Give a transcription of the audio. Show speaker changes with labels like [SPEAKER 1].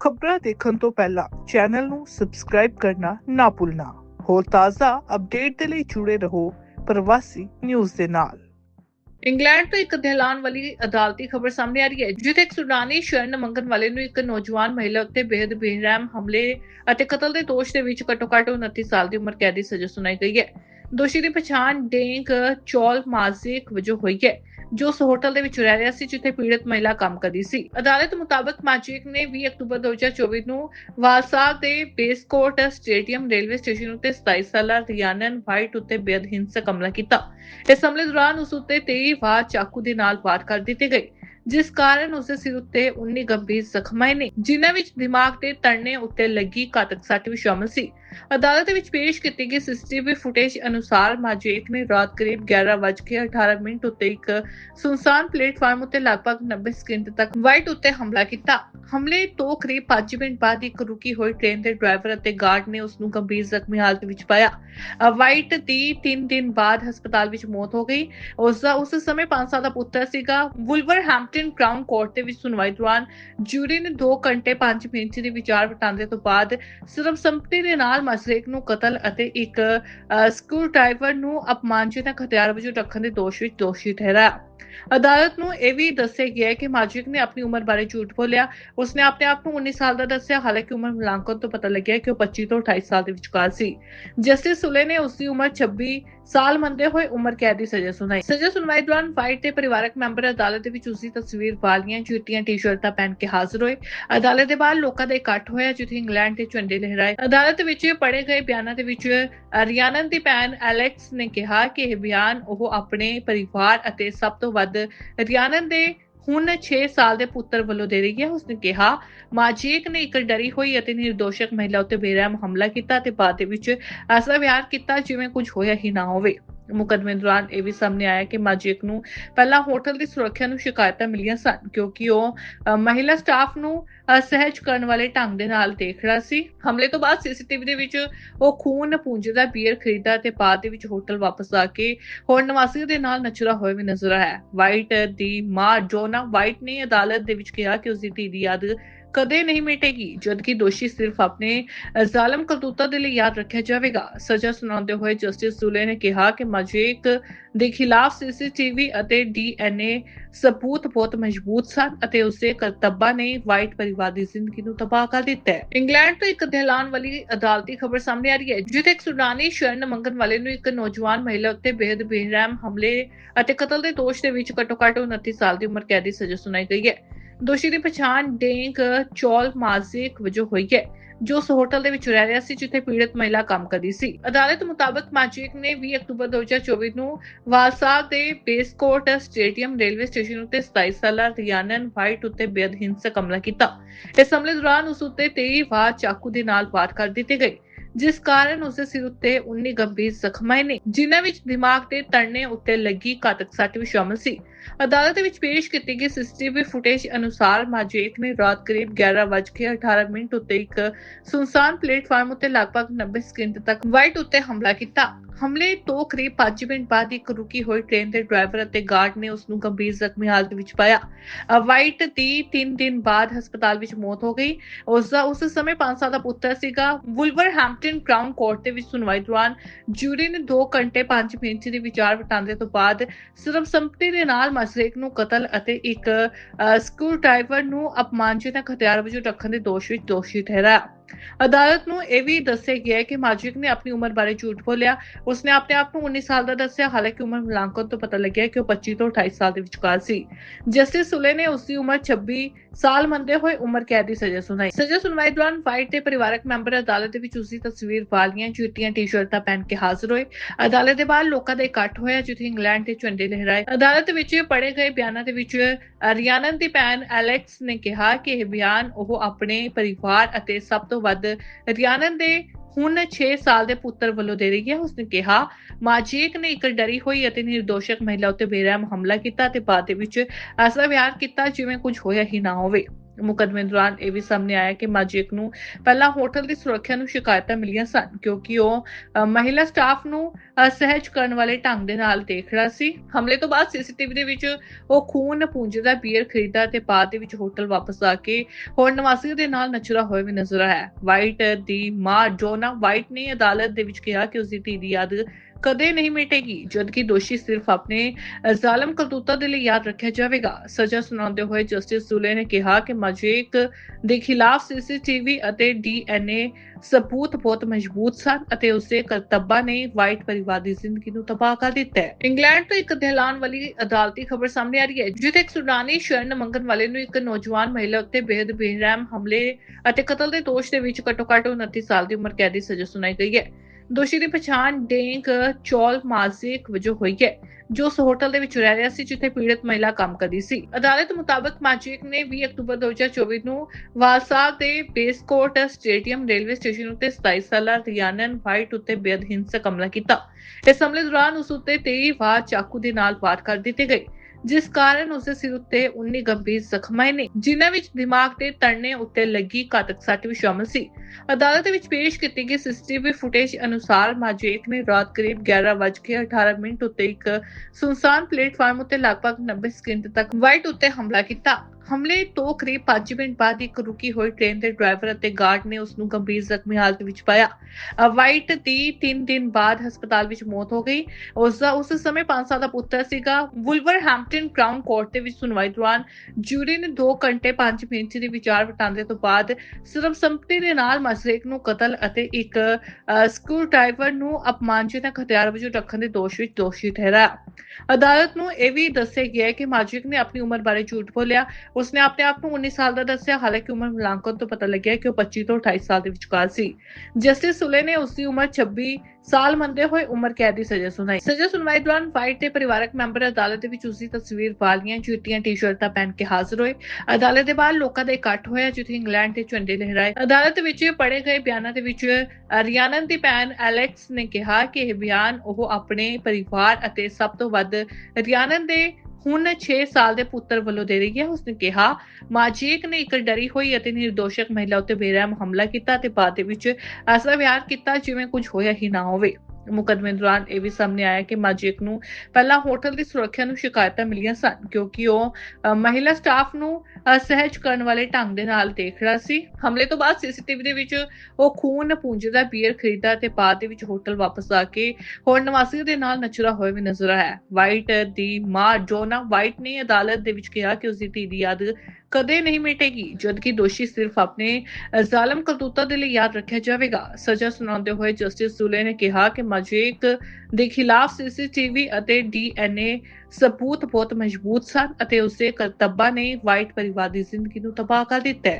[SPEAKER 1] ਖਬਰਾਂ ਦੇਖਣ ਤੋਂ ਪਹਿਲਾਂ ਚੈਨਲ ਨੂੰ ਸਬਸਕ੍ਰਾਈਬ ਕਰਨਾ ਨਾ ਭੁੱਲਣਾ। ਹੋਰ ਤਾਜ਼ਾ ਅਪਡੇਟ ਦੇ ਲਈ ਜੁੜੇ ਰਹੋ ਪ੍ਰਵਾਸੀ ਨਿਊਜ਼ ਦੇ ਨਾਲ। ਇੰਗਲੈਂਡ ਤੋਂ ਇੱਕ ਦਹਿਲਾਨ ਵਾਲੀ ਅਦਾਲਤੀ ਖਬਰ ਸਾਹਮਣੇ ਆ ਰਹੀ ਹੈ, ਜਿੱਥੇ ਇੱਕ ਸੁਡਾਨੀ ਸ਼ਰਨ ਮੰਗਣ ਵਾਲੇ ਨੂੰ ਇੱਕ ਨੌਜਵਾਨ ਮਹਿਲਾ ਉੱਤੇ ਬੇਹੱਦ ਬੇਰਹਿਮ ਹਮਲੇ ਅਤੇ ਕਤਲ ਦੇ ਦੋਸ਼ ਦੇ ਵਿੱਚ ਘੱਟੋ-ਘੱਟ 29 ਸਾਲ ਦੀ ਉਮਰ ਕੈਦ ਦੀ ਸਜ਼ਾ ਸੁਣਾਈ ਗਈ ਹੈ। ਦੋਸ਼ੀ ਦੀ ਪਛਾਣ ਡੇਂਗ ਚੌਲ ਮਾਜ਼ਿਕ ਵਜੋਂ ਹੋਈ ਹੈ। ਜੋ ਉਸ ਹੋਟਲ ਦੇ ਵਿੱਚ ਰਹਿ ਰਿਹਾ ਸੀ, ਜਿੱਥੇ ਪੀੜਤ ਮਹਿਲਾ ਕੰਮ ਕਰਦੀ ਸੀ। ਅਦਾਲਤ ਮੁਤਾਬਕ ਮਾਜਿਕ ਨੇ 20 ਅਕਤੂਬਰ 2024 ਨੂੰ ਵਾਲਸਾਲ ਦੇ ਬੇਸਕੋਟ ਸਟੇਡੀਅਮ, ਰੇਲਵੇ ਸਟੇਸ਼ਨ ਉੱਤੇ 27 ਸਾਲਾ ਰਿਆਨਨ ਵਾਈਟ ਉੱਤੇ ਬੇਅਦ ਹਿੰਸਕ ਹਮਲਾ ਕੀਤਾ। ਇਸ ਹਮਲੇ ਦੌਰਾਨ ਉਸ ਉੱਤੇ 23 ਵਾਰ ਚਾਕੂ ਦੇ ਨਾਲ ਵਾਰ ਕਰ ਦਿੱਤੇ ਗਏ, ਜਿਸ ਕਾਰਨ ਉਸਦੇ ਸਿਰ ਉੱਤੇ 19 ਗੰਭੀਰ ਜ਼ਖਮ ਨੇ ਜਿਨ੍ਹਾਂ ਵਿੱਚ ਦਿਮਾਗ ਦੇ ਤਣਨੇ ਉੱਤੇ ਲੱਗੀ ਘਾਤਕ ਸੱਟ ਵੀ ਸ਼ਾਮਲ ਸੀ। ਅਦਾਲਤ ਵਿੱਚ ਪੇਸ਼ ਕੀਤੀ ਗਈ ਸੀਸੀਟੀਵੀ ਫੁਟੇਜ ਅਨੁਸਾਰ ਮਾਜੇਕ ਨੇ ਰਾਤ ਕਰੀਬ 11:18 ਮਿੰਟ ਉੱਤੇ ਇੱਕ ਸੁਨਸਾਨ ਪਲੇਟਫਾਰਮ ਉੱਤੇ ਲਗਭਗ 90 ਸਕਿੰਟ ਤੱਕ ਵਾਈਟ ਉੱਤੇ ਹਮਲਾ ਕੀਤਾ। ਹਮਲੇ ਤੋਂ ਕਰੀਬ 5 ਮਿੰਟ ਬਾਅਦ ਇੱਕ ਰੁਕੀ ਹੋਈ ਟ੍ਰੇਨ ਦੇ ਡਰਾਈਵਰ ਅਤੇ ਗਾਰਡ ਨੇ ਉਸ ਨੂੰ ਗੰਭੀਰ ਜ਼ਖਮੀ ਹਾਲਤ ਵਿੱਚ ਪਾਇਆ। ਵਾਈਟ ਦੀ 3 ਦਿਨ ਬਾਅਦ ਹਸਪਤਾਲ ਵਿੱਚ ਮੌਤ ਹੋ ਗਈ। ਉਸ ਦਾ ਉਸ ਸਮੇਂ 5 ਸਾਲ ਦਾ ਪੁੱਤਰ ਸੀਗਾ। ਵੁਲਵਰਹੈਂਪਟਨ ਕ੍ਰਾਊਨ ਕੋਰਟ ਦੇ ਵਿੱਚ ਸੁਣਵਾਈ ਦੌਰਾਨ ਜੂਰੀ ਨੇ 2 ਘੰਟੇ 5 ਮਿੰਟ ਦੀ ਵਿਚਾਰ ਵਟਾਂਦਰੇ ਤੋਂ ਬਾਅਦ ਸਰਬਸੰਮਤੀ ਦੇ ਨਾਲ ਮਸਰੇਕ ਨੂੰ ਕਤਲ ਅਤੇ ਇੱਕ ਸਕੂਲ ਡਰਾਈਵਰ ਨੂੰ ਅਪਮਾਨਜਨਕ ਹਥਿਆਰ ਵਜੋਂ ਰੱਖਣ ਦੇ ਦੋਸ਼ ਵਿੱਚ ਦੋਸ਼ੀ ਠਹਿਰਾਇਆ ਅਦਾਲਤ ਨੂੰ ਇਹ ਵੀ ਦੱਸਿਆ ਗਿਆ ਕਿ ਮਾਜਿਕ ਨੇ ਆਪਣੀ ਉਮਰ ਬਾਰੇ ਝੂਠ ਬੋਲਿਆ। ਉਸਨੇ ਆਪਣੇ ਆਪ ਨੂੰ 19 ਸਾਲ ਦਾ ਦੱਸਿਆ। ਹਾਲਾਂਕਿ ਉਮਰ ਮੁਲਾਂਕਣ ਤੋਂ ਪਤਾ ਲੱਗਿਆ ਕਿ ਉਹ 25 ਤੋਂ 28 ਸਾਲ ਦੇ ਵਿਚਕਾਰ ਸੀ। ਜਸਟਿਸ ਸੁਲੇ ਨੇ ਉਸ ਦੀ ਉਮਰ 26 ਸਾਲ ਮੰਨਦੇ ਹੋਏ ਉਮਰ ਕੈਦ ਦੀ ਸਜ਼ਾ ਸੁਣਾਈ। ਸਜ਼ਾ ਸੁਣਵਾਈ ਦੌਰਾਨ ਵਾਈਟ ਦੇ ਪਰਿਵਾਰਕ ਮੈਂਬਰ ਅਦਾਲਤ ਦੇ ਵਿੱਚ ਉਸ ਦੀ ਤਸਵੀਰ ਵਾਲੀਆਂ ਚਿੱਟੀਆਂ ਟੀ-ਸ਼ਰਟਾਂ ਪਹਿਨ ਕੇ ਹਾਜ਼ਰ ਹੋਏ। ਅਦਾਲਤ ਦੇ ਬਾਹਰ ਲੋਕਾਂ ਦਾ ਇਕੱਠ ਹੋਇਆ, ਜਿੱਥੇ ਇੰਗਲੈਂਡ ਦੇ ਝੰਡੇ ਲਹਿਰਾਏ। ਅਦਾਲਤ ਵਿੱਚ ਪੜ੍ਹੇ ਗਏ ਬਿਆਨਾਂ ਦੇ ਵਿੱਚ ਰਿਆਨਨ ਦੀ ਭੈਣ ਐਲੈਕਸ ਨੇ ਕਿਹਾ ਕਿ ਇਹ ਬਿਆਨ ਉਹ ਆਪਣੇ ਪਰਿਵਾਰ ਅਤੇ ਸਭ ਤੋਂ ਵੱਧ ਰਿਆਨਨ ਦੇ ਹੁਣ 6 ਸਾਲ ਦੇ ਪੁੱਤਰ ਵੱਲੋਂ ਦੇ ਰਹੀ ਹੈ। ਉਸਨੇ ਕਿਹਾ, ਮਾਜੀਕ ਨੇ ਇੱਕ ਡਰੀ ਹੋਈ ਅਤੇ ਨਿਰਦੋਸ਼ਕ ਮਹਿਲਾ ਉੱਤੇ ਬੇਰਹਿਮ ਹਮਲਾ ਕੀਤਾ ਤੇ ਬਾਅਦ ਵਿੱਚ ਐਸਾ ਵਿਹਾਰ ਕੀਤਾ, ਜਿਵੇਂ ਕੁਝ ਹੋਇਆ ਹੀ ਨਾ ਹੋਵੇ। ਮੁਕਦਮੇ ਦੌਰਾਨ ਇਹ ਵੀ ਸਾਹਮਣੇ ਆਇਆ ਕਿ ਮਾਜੀਕ ਨੂੰ ਪਹਿਲਾਂ ਹੋਟਲ ਦੀ ਸੁਰੱਖਿਆ ਨੂੰ ਸ਼ਿਕਾਇਤਾਂ ਮਿਲੀਆਂ ਸਨ, ਕਿਉਂਕਿ ਉਹ ਮਹਿਲਾ ਸਟਾਫ ਨੂੰ ਅਸਹਿਜ ਕਰਨ ਵਾਲੇ ਢੰਗ ਦੇ ਨਾਲ ਦੇਖ ਰਿਹਾ ਸੀ। ਹਮਲੇ ਤੋਂ ਬਾਅਦ ਸੀਸੀਟੀਵੀ ਦੇ ਵਿੱਚ ਉਹ ਖੂਨ ਪੂੰਝਦਾ ਬੀਅਰ ਖਰੀਦਾ ਤੇ ਬਾਅਦ ਦੇ ਵਿੱਚ ਹੋਟਲ ਵਾਪਸ ਆ ਕੇ ਹੋਰ ਨਿਵਾਸੀਆਂ ਦੇ ਨਾਲ ਨਚਰਾ ਹੋਇਆ ਵੀ ਨਜ਼ਰ ਆਇਆ। ਵਾਈਟ ਦੀ ਮਾਂ ਜੋਨਾ ਵਾਈਟ ਨੇ ਅਦਾਲਤ ਦੇ ਵਿੱਚ ਕਿਹਾ ਕਿ ਉਸ ਦੀ ਧੀ ਦੀ ਯਾਦ ਕਦੇ ਨਹੀਂ ਮਿਟੇਗੀ, ਜਦਕਿ ਦੋਸ਼ੀ ਸਿਰਫ ਆਪਣੇ ਜ਼ਾਲਮ ਕਰਤੂਤਾਂ ਦੇ ਲਈ ਯਾਦ ਰੱਖਿਆ ਜਾਵੇਗਾ। ਸਜ਼ਾ ਸੁਣਾਉਂਦੇ ਹੋਏ ਜਸਟਿਸ ਜ਼ੁਲੇ ਨੇ ਕਿਹਾ ਕਿ ਮਾਜੇਕ ਦੇ ਖਿਲਾਫ ਸੀਸੀਟੀਵੀ ਅਤੇ ਡੀਐਨਏ ਸਬੂਤ ਬਹੁਤ ਮਜ਼ਬੂਤ ਸਨ ਅਤੇ ਉਸਦੇ ਕਰਤੱਬਾਂ ਨੇ ਵਾਈਟ ਪਰਿਵਾਰ ਦੀ ਜ਼ਿੰਦਗੀ ਨੂੰ ਤਬਾਹ ਕਰ ਦਿੱਤਾ ਹੈ। ਇੰਗਲੈਂਡ ਤੋਂ ਇੱਕ ਦਹਿਲਾਨ ਵਾਲੀ ਅਦਾਲਤੀ ਖਬਰ ਸਾਹਮਣੇ ਆ ਰਹੀ ਹੈ, ਜਿੱਥੇ ਇੱਕ ਸੁਡਾਨੀ ਸ਼ਰਨ ਮੰਗਣ ਵਾਲੇ ਨੂੰ ਇੱਕ ਨੌਜਵਾਨ ਮਹਿਲਾ ਉੱਤੇ ਬੇਹਦ ਬੇਰਹਿਮ ਹਮਲੇ ਅਤੇ ਕਤਲ ਦੇ ਦੋਸ਼ ਦੇ ਵਿੱਚ ਘੱਟੋ-ਘੱਟ 29 ਸਾਲ ਦੀ ਉਮਰ ਕੈਦ ਦੀ ਸਜ਼ਾ ਸੁਣਾਈ ਗਈ ਹੈ। ਦੋਸ਼ੀ ਦੀ ਪਛਾਣ ਡੇਂਗ, ਚੌਲ ਮਾਜ਼ਿਕ ਵਜੋਂ ਹੋਈ ਹੈ, ਜੋ ਉਸ ਹੋਟਲ ਦੇ ਵਿੱਚ ਰਹਿ ਰਿਹਾ ਸੀ, ਜਿੱਥੇ ਪੀੜਤ ਮਹਿਲਾ ਕੰਮ ਕਰਦੀ ਸੀ। ਅਦਾਲਤ ਮੁਤਾਬਕ ਮਾਜਿਕ ਨੇ 20 ਅਕਤੂਬਰ 2024 ਨੂੰ ਵਾਲਸਾਲ ਦੇ ਬੇਸਕੋਟ ਸਟੇਡੀਅਮ, ਰੇਲਵੇ ਸਟੇਸ਼ਨ ਉੱਤੇ 27 ਸਾਲਾ ਰਿਆਨਨ ਵਾਈਟ ਉੱਤੇ ਬੇਅਦ ਹਿੰਸਕ ਹਮਲਾ ਕੀਤਾ। ਇਸ ਹਮਲੇ ਦੌਰਾਨ ਉਸ ਉੱਤੇ 23 ਵਾਰ ਚਾਕੂ ਦੇ ਨਾਲ ਵਾਰ ਕਰ ਦਿੱਤੀ ਗਏ। ਜਿਸ ਕਾਰਨ ਉਸਦੇ ਸਿਰ ਉੱਤੇ 19 ਗੰਭੀਰ ਜ਼ਖਮ ਆਏ ਨੇ, ਜਿਨ੍ਹਾਂ ਵਿੱਚ ਦਿਮਾਗ ਦੇ ਤਣਨੇ ਉੱਤੇ ਲੱਗੀ ਘਾਤਕ ਸੱਟ ਵੀ ਸ਼ਾਮਲ ਸੀ। ਅਦਾਲਤ ਦੇ ਵਿੱਚ ਪੇਸ਼ ਕੀਤੀ ਗਈ ਸੀਸੀਟੀਵੀ ਫੁਟੇਜ ਅਨੁਸਾਰ ਮਾਜੇਕ ਨੇ ਰਾਤ ਕਰੀਬ 11:18 ਮਿੰਟ ਉੱਤੇ ਇੱਕ ਸੁਨਸਾਨ ਪਲੇਟਫਾਰਮ ਉੱਤੇ ਲਗਭਗ 90 ਸਕਿੰਟ ਤੱਕ ਵਾਈਟ ਉੱਤੇ ਹਮਲਾ ਕੀਤਾ। ਹਮਲੇ ਤੋਂ ਕਰੀਬ 5 ਮਿੰਟ ਬਾਅਦ ਇੱਕ ਰੁਕੀ ਹੋਈ ਟ੍ਰੇਨ ਦੇ ਡਰਾਈਵਰ ਅਤੇ ਗਾਰਡ ਨੇ ਉਸ ਨੂੰ ਗੰਭੀਰ ਜ਼ਖਮੀ ਹਾਲਤ ਵਿੱਚ ਪਾਇਆ। ਵਾਈਟ ਦੀ 3 ਦਿਨ ਬਾਅਦ ਹਸਪਤਾਲ ਵਿੱਚ ਮੌਤ ਹੋ ਗਈ। ਉਸ ਦਾ ਉਸ ਸਮੇਂ 5 ਸਾਲ ਦਾ ਪੁੱਤਰ ਸੀਗਾ। ਵੁਲਵਰਹੈਂਪਟਨ ਕ੍ਰਾਊਨ ਕੋਰਟ ਦੇ ਵਿੱਚ ਸੁਣਵਾਈ ਦੌਰਾਨ ਜੂਰੀ ਨੇ 2 ਘੰਟੇ 5 ਮਿੰਟ ਦੀ ਵਿਚਾਰ ਵਟਾਂਦਰੇ ਤੋਂ ਬਾਅਦ ਸਰਬਸੰਮਤੀ ਦੇ ਨਾਲ ਮਸਰੇਕ ਨੂੰ ਕਤਲ ਅਤੇ ਇੱਕ ਅ, ਸਕੂਲ ਡਰਾਈਵਰ ਨੂੰ ਅਪਮਾਨਜਨਕ ਹਥਿਆਰ ਵਜੋਂ ਰੱਖਣ ਦੇ ਦੋਸ਼ ਵਿੱਚ ਦੋਸ਼ੀ ਠਹਿਰਾਇਆ। ਅਦਾਲਤ ਨੂੰ ਇਹ ਵੀ ਦੱਸਿਆ ਗਿਆ ਕਿ ਮਾਜਿਕ ਨੇ ਆਪਣੀ ਉਮਰ ਬਾਰੇ ਝੂਠ ਬੋਲਿਆ। ਉਸਨੇ ਆਪਣੇ ਆਪ ਨੂੰ 19 ਸਾਲ ਦਾ ਦੱਸਿਆ। ਹਾਲਾਂਕਿ ਉਮਰ ਮੁਲਾਂਕਣ ਤੋਂ ਪਤਾ ਲੱਗਿਆ ਕਿ ਉਹ 25 ਤੋਂ 28 ਸਾਲ ਦੇ ਵਿਚਕਾਰ ਸੀ। ਜਸਟਿਸ ਸੁਲੇ ਨੇ ਉਸ ਦੀ ਉਮਰ 26 ਸਾਲ ਮੰਨਦੇ ਹੋਏ ਉਮਰ ਕੈਦ ਦੀ ਸਜ਼ਾ ਸੁਣਾਈ। ਸਜ਼ਾ ਸੁਣਵਾਈ ਦੌਰਾਨ ਵਾਈਟ ਦੇ ਪਰਿਵਾਰਕ ਮੈਂਬਰ ਅਦਾਲਤ ਦੇ ਵਿੱਚ ਉਸ ਦੀ ਤਸਵੀਰ ਵਾਲੀਆਂ ਚਿੱਟੀਆਂ ਟੀ-ਸ਼ਰਟਾਂ ਪਹਿਨ ਕੇ ਹਾਜ਼ਰ ਹੋਏ। ਅਦਾਲਤ ਦੇ ਬਾਹਰ ਲੋਕਾਂ ਦਾ ਇਕੱਠ ਹੋਇਆ, ਜਿੱਥੇ ਇੰਗਲੈਂਡ ਦੇ ਝੰਡੇ ਲਹਿਰਾਏ। ਅਦਾਲਤ ਵਿੱਚ ਪੜ੍ਹੇ ਗਏ ਬਿਆਨਾਂ ਦੇ ਵਿੱਚ ਰਿਆਨਨ ਦੀ ਭੈਣ ਐਲੈਕਸ ਨੇ ਕਿਹਾ ਕਿ ਇਹ ਬਿਆਨ ਉਹ ਆਪਣੇ ਪਰਿਵਾਰ ਅਤੇ ਸਭ ਤੋਂ ਵੱਧ ਰਿਆਨਨ ਦੇ ਹੁਣ 6 ਸਾਲ ਦੇ ਪੁੱਤਰ ਵੱਲੋਂ ਦੇ ਰਹੀ ਹੈ। ਉਸਨੇ ਕਿਹਾ, ਮਾਜੀਕ ਨੇ ਇੱਕ ਡਰੀ ਹੋਈ ਅਤੇ ਨਿਰਦੋਸ਼ਕ ਮਹਿਲਾ ਉੱਤੇ ਬੇਰਹਿਮ ਹਮਲਾ ਕੀਤਾ ਤੇ ਬਾਅਦ ਦੇ ਵਿੱਚ ਐਸਾ ਵਿਹਾਰ ਕੀਤਾ, ਜਿਵੇਂ ਕੁਝ ਹੋਇਆ ਹੀ ਨਾ ਹੋਵੇ। ਮੁਕਦਮੇ ਦੌਰਾਨ ਇਹ ਵੀ ਸਾਹਮਣੇ ਆਇਆ ਕਿ ਮਾਜੀਕ ਨੂੰ ਪਹਿਲਾਂ ਹੋਟਲ ਦੀ ਸੁਰੱਖਿਆ ਨੂੰ ਸ਼ਿਕਾਇਤਾਂ ਮਿਲੀਆਂ ਸਨ, ਕਿਉਂਕਿ ਉਹ ਮਹਿਲਾ ਸਟਾਫ ਨੂੰ ਅਸਹਿਜ ਕਰਨ ਵਾਲੇ ਢੰਗ ਦੇ ਨਾਲ ਦੇਖ ਰਿਹਾ ਸੀ। ਹਮਲੇ ਤੋਂ ਬਾਅਦ ਸੀਸੀਟੀਵੀ ਦੇ ਵਿੱਚ ਉਹ ਖੂਨ ਪੂੰਝਦਾ ਬੀਅਰ ਖਰੀਦਾ ਤੇ ਬਾਅਦ ਦੇ ਵਿੱਚ ਹੋਟਲ ਵਾਪਸ ਆ ਕੇ ਹੋਰ ਨਿਵਾਸੀਆਂ ਦੇ ਨਾਲ ਨਚਰਾ ਹੋਇਆ ਵੀ ਨਜ਼ਰ ਆਇਆ। ਵਾਈਟ ਦੀ ਮਾਂ ਜੋਨਾ ਵਾਈਟ ਨੇ ਅਦਾਲਤ ਦੇ ਵਿੱਚ ਕਿਹਾ ਕਿ ਉਸ ਦੀ ਧੀ ਦੀ ਯਾਦ ਕਦੇ ਨਹੀਂ ਮਿਟੇਗੀ, ਜਦਕਿ ਦੋਸ਼ੀ ਸਿਰਫ ਆਪਣੇ ਜ਼ਾਲਮ ਕਰਤੂਤਾਂ ਦੇ ਲਈ ਯਾਦ ਰੱਖਿਆ ਜਾਵੇਗਾ। ਸਜ਼ਾ ਸੁਣਾਉਂਦੇ ਹੋਏ ਜਸਟਿਸ ਜ਼ੁਲੇ ਨੇ ਕਿਹਾ ਕਿ ਮਾਜੇਕ ਦੇ ਖਿਲਾਫ ਸੀਸੀਟੀਵੀ ਅਤੇ ਡੀਐਨਏ ਸਬੂਤ ਬਹੁਤ ਮਜ਼ਬੂਤ ਸਨ ਅਤੇ ਉਸਦੇ ਕਰਤੱਬਾਂ ਨੇ ਵਾਈਟ ਪਰਿਵਾਰ ਦੀ ਜ਼ਿੰਦਗੀ ਨੂੰ ਤਬਾਹ ਕਰ ਦਿੱਤਾ ਹੈ। ਇੰਗਲੈਂਡ ਤੋਂ ਇੱਕ ਦਿਲਾਨ ਵਾਲੀ ਅਦਾਲਤੀ ਖਬਰ ਸਾਹਮਣੇ ਆ ਰਹੀ ਹੈ, ਜਿੱਥੇ ਇੱਕ ਸੁਡਾਨੀ ਸ਼ਰਨ ਮੰਗਣ ਵਾਲੇ ਨੂੰ ਇੱਕ ਨੌਜਵਾਨ ਮਹਿਲਾ ਉੱਤੇ ਬੇਹੱਦ ਬੇਰਹਿਮ ਹਮਲੇ ਅਤੇ ਕਤਲ ਦੇ ਦੋਸ਼ ਦੇ ਵਿੱਚ ਘੱਟੋ-ਘੱਟ 29 ਸਾਲ ਦੀ ਉਮਰ ਕੈਦ ਦੀ ਸਜ਼ਾ ਸੁਣਾਈ ਗਈ ਹੈ। ਦੋਸ਼ੀ ਦੀ ਪਛਾਣ ਡੇਂਗ, ਚੌਲ ਮਾਜ਼ਿਕ ਵਜੋਂ ਹੋਈ ਹੈ, ਜੋ ਉਸ ਹੋਟਲ ਦੇ ਵਿੱਚ ਰਹਿ ਰਿਹਾ ਸੀ, ਜਿੱਥੇ ਪੀੜਤ ਮਹਿਲਾ ਕੰਮ ਕਰਦੀ ਸੀ। ਅਦਾਲਤ ਮੁਤਾਬਕ ਮਾਜਿਕ ਨੇ 20 ਅਕਤੂਬਰ 2024 ਨੂੰ ਵਾਲਸਾਲ ਦੇ ਬੇਸਕੋਟ ਸਟੇਡੀਅਮ ਰੇਲਵੇ ਸਟੇਸ਼ਨ ਉੱਤੇ 27 ਸਾਲਾ ਰਿਆਨਨ ਵਾਈਟ ਉੱਤੇ ਬੇਅਦ ਹਿੰਸਕ ਹਮਲਾ ਕੀਤਾ। ਇਸ ਹਮਲੇ ਦੌਰਾਨ ਉਸ ਉੱਤੇ 23 ਵਾਰ ਚਾਕੂ ਦੇ ਨਾਲ ਵਾਰ ਕਰ ਦਿੱਤੇ ਗਏ। ਜਿਸ ਕਾਰਨ ਉਸ ਸਿਰ ਉੱਤੇ 19 ਗੰਭੀਰ ਜ਼ਖਮ ਆਏ ਨੇ, ਜਿਨ੍ਹਾਂ ਵਿੱਚ ਦਿਮਾਗ ਦੇ ਤਣਨੇ ਉੱਤੇ ਲੱਗੀ ਘਾਤਕ ਸੱਟ ਵੀ ਸ਼ਾਮਲ ਸੀ। ਅਦਾਲਤ ਵਿੱਚ ਪੇਸ਼ ਕੀਤੀ ਗਈ ਸੀਸੀਟੀਵੀ ਫੁਟੇਜ ਅਨੁਸਾਰ ਮਾਜੇਕ ਨੇ ਰਾਤ ਕਰੀਬ 11:18 ਮਿੰਟ ਉੱਤੇ ਇੱਕ ਸੁਨਸਾਨ ਪਲੇਟਫਾਰਮ ਉੱਤੇ ਲਗਭਗ 90 ਸਕਿੰਟ ਤੱਕ ਵਾਈਟ ਉੱਤੇ ਹਮਲਾ ਕੀਤਾ। ਹਮਲੇ ਤੋਂ ਕਰੀਬ 5 ਮਿੰਟ ਬਾਅਦ ਇੱਕ ਰੁਕੀ ਹੋਈ ਟ੍ਰੇਨ ਦੇ ਡਰਾਈਵਰ ਅਤੇ ਗਾਰਡ ਨੇ ਉਸ ਨੂੰ ਗੰਭੀਰ ਜ਼ਖਮੀ ਹਾਲਤ ਵਿੱਚ ਪਾਇਆ। ਵਾਈਟ ਦੀ 3 ਦਿਨ ਬਾਅਦ ਹਸਪਤਾਲ ਵਿੱਚ ਮੌਤ ਹੋ ਗਈ। ਉਸ ਦਾ ਉਸ ਸਮੇਂ 5 ਸਾਲ ਦਾ ਪੁੱਤਰ ਸੀਗਾ। ਵੁਲਵਰਹੈਂਪਟਨ ਕ੍ਰਾਊਨ ਕੋਰਟ ਦੇ ਵਿੱਚ ਸੁਣਵਾਈ ਦੌਰਾਨ ਜੂਰੀ ਨੇ 2 ਘੰਟੇ 5 ਮਿੰਟ ਦੀ ਵਿਚਾਰ ਵਟਾਂਦਰੇ ਤੋਂ ਬਾਅਦ ਸਰਬਸੰਮਤੀ ਦੇ ਨਾਲ ਮਸਰੇਕ ਨੂੰ ਕਤਲ ਅਤੇ ਇੱਕ ਸਕੂ ਡਰਾਈਵਰ ਨੂੰ ਅਪਮਾਨਜਨਕ ਹਥਿਆਰ ਵਜੋਂ ਰੱਖਣ ਦੇ ਦੋਸ਼ ਵਿੱਚ ਦੋਸ਼ੀ ਠਹਿਰਾਇਆ। ਅਦਾਲਤ ਨੂੰ ਇਹ ਵੀ ਦੱਸਿਆ ਗਿਆ ਕਿ ਮਾਜਿਕ ਨੇ ਆਪਣੀ ਉਮਰ ਬਾਰੇ ਝੂਠ ਬੋਲਿਆ। ਉਸਨੇ ਆਪਣੇ ਆਪ ਨੂੰ 19 ਸਾਲ ਦਾ ਦੱਸਿਆ, ਹਾਲਾਂਕਿ ਉਮਰ ਮੁਲਾਂਕਣ ਤੋਂ ਪਤਾ ਲੱਗਿਆ ਕਿ ਉਹ 25 ਤੋਂ 28 ਸਾਲ ਦੇ ਵਿਚਕਾਰ ਸੀ। ਜਸਟਿਸ ਸੁਲੇ ਨੇ ਉਸ ਦੀ ਉਮਰ 26 ਸਾਲ ਮੰਨਦੇ ਹੋਏ ਉਮਰ ਕੈਦ ਦੀ ਸਜ਼ਾ ਸੁਣਾਈ। ਸਜ਼ਾ ਸੁਣਵਾਈ ਦੌਰਾਨ ਵਾਈਟ ਦੇ ਪਰਿਵਾਰਕ ਮੈਂਬਰ ਅਦਾਲਤ ਦੇ ਵਿੱਚ ਉਸ ਦੀ ਤਸਵੀਰ ਵਾਲੀਆਂ ਜੁੱਤੀਆਂ ਟੀ-ਸ਼ਰਟਾਂ ਪਹਿਨ ਕੇ ਹਾਜ਼ਰ ਹੋਏ। ਅਦਾਲਤ ਦੇ ਬਾਹਰ ਲੋਕਾਂ ਦਾ ਇਕੱਠ ਹੋਇਆ, ਜਿੱਥੇ ਇੰਗਲੈਂਡ ਦੇ ਝੰਡੇ ਲਹਿਰਾਏ। ਅਦਾਲਤ ਵਿੱਚ ਪੜ੍ਹੇ ਗਏ ਬਿਆਨਾਂ ਦੇ ਵਿੱਚ ਰਿਆਨਨ ਦੀ ਭੈਣ ਐਲੈਕਸ ਨੇ ਕਿਹਾ ਕਿ ਇਹ ਬਿਆਨ ਉਹ ਆਪਣੇ ਪਰਿਵਾਰ ਅਤੇ ਸਭ ਤੋਂ ਵੱਧ ਰਿਆਨਨ ਦੇ ਹੁਣ 6 ਸਾਲ ਦੇ ਪੁੱਤਰ ਵੱਲੋਂ ਦੇ ਰਹੀ ਹੈ। ਉਸਨੇ ਕਿਹਾ, ਮਾਜੀਕ ਨੇ ਇੱਕ ਡਰੀ ਹੋਈ ਅਤੇ ਨਿਰਦੋਸ਼ਕ ਮਹਿਲਾ ਉੱਤੇ ਬੇਰਹਿਮ ਹਮਲਾ ਕੀਤਾ ਤੇ ਬਾਅਦ ਦੇ ਵਿੱਚ ਐਸਾ ਵਿਹਾਰ ਕੀਤਾ, ਜਿਵੇਂ ਕੁਝ ਹੋਇਆ ਹੀ ਨਾ ਹੋਵੇ। ਮੁਕਦਮੇ ਦੌਰਾਨ ਇਹ ਵੀ ਸਾਹਮਣੇ ਆਇਆ ਕਿ ਮਾਜੀਕ ਨੂੰ ਪਹਿਲਾਂ ਹੋਟਲ ਦੀ ਸੁਰੱਖਿਆ ਨੂੰ ਸ਼ਿਕਾਇਤਾਂ ਮਿਲੀਆਂ ਸਨ, ਕਿਉਂਕਿ ਉਹ ਮਹਿਲਾ ਸਟਾਫ ਨੂੰ ਅਸਹਿਜ ਕਰਨ ਵਾਲੇ ਢੰਗ ਦੇ ਨਾਲ ਦੇਖ ਰਿਹਾ ਸੀ। ਹਮਲੇ ਤੋਂ ਬਾਅਦ ਸੀਸੀਟੀਵੀ ਦੇ ਵਿੱਚ ਉਹ ਖੂਨ ਪੂੰਝਦਾ ਬੀਅਰ ਖਰੀਦਾ ਤੇ ਬਾਅਦ ਦੇ ਵਿੱਚ ਹੋਟਲ ਵਾਪਸ ਆ ਕੇ ਹੋਰ ਨਿਵਾਸੀਆਂ ਦੇ ਨਾਲ ਨਚਰਾ ਹੋਇਆ ਵੀ ਨਜ਼ਰ ਆਇਆ। ਵਾਈਟ ਦੀ ਮਾਂ ਜੋਨਾ ਵਾਈਟ ਨੇ ਅਦਾਲਤ ਦੇ ਵਿੱਚ ਕਿਹਾ ਕਿ ਉਸ ਦੀ ਧੀ ਦੀ ਯਾਦ ਕਦੇ ਨਹੀਂ ਮਿਟੇਗੀ, ਜਦਕਿ ਦੋਸ਼ੀ ਸਿਰਫ ਆਪਣੇ ਜ਼ਾਲਮ ਕਰਤੂਤਾਂ ਦੇ ਲਈ ਯਾਦ ਰੱਖਿਆ ਜਾਵੇਗਾ। ਸਜ਼ਾ ਸੁਣਾਉਂਦੇ ਹੋਏ ਜਸਟਿਸ ਜ਼ੁਲੇ ਨੇ ਕਿਹਾ ਕਿ ਮਾਜੇਕ ਦੇ ਖਿਲਾਫ ਸੀਸੀਟੀਵੀ ਅਤੇ ਡੀਐਨਏ ਸਬੂਤ ਬਹੁਤ ਮਜ਼ਬੂਤ ਸਨ ਅਤੇ ਉਸਦੇ ਕਰਤੱਬਾਂ ਨੇ ਵਾਈਟ ਪਰਿਵਾਰ ਦੀ ਜ਼ਿੰਦਗੀ ਨੂੰ ਤਬਾਹ ਕਰ ਦਿੱਤਾ ਹੈ।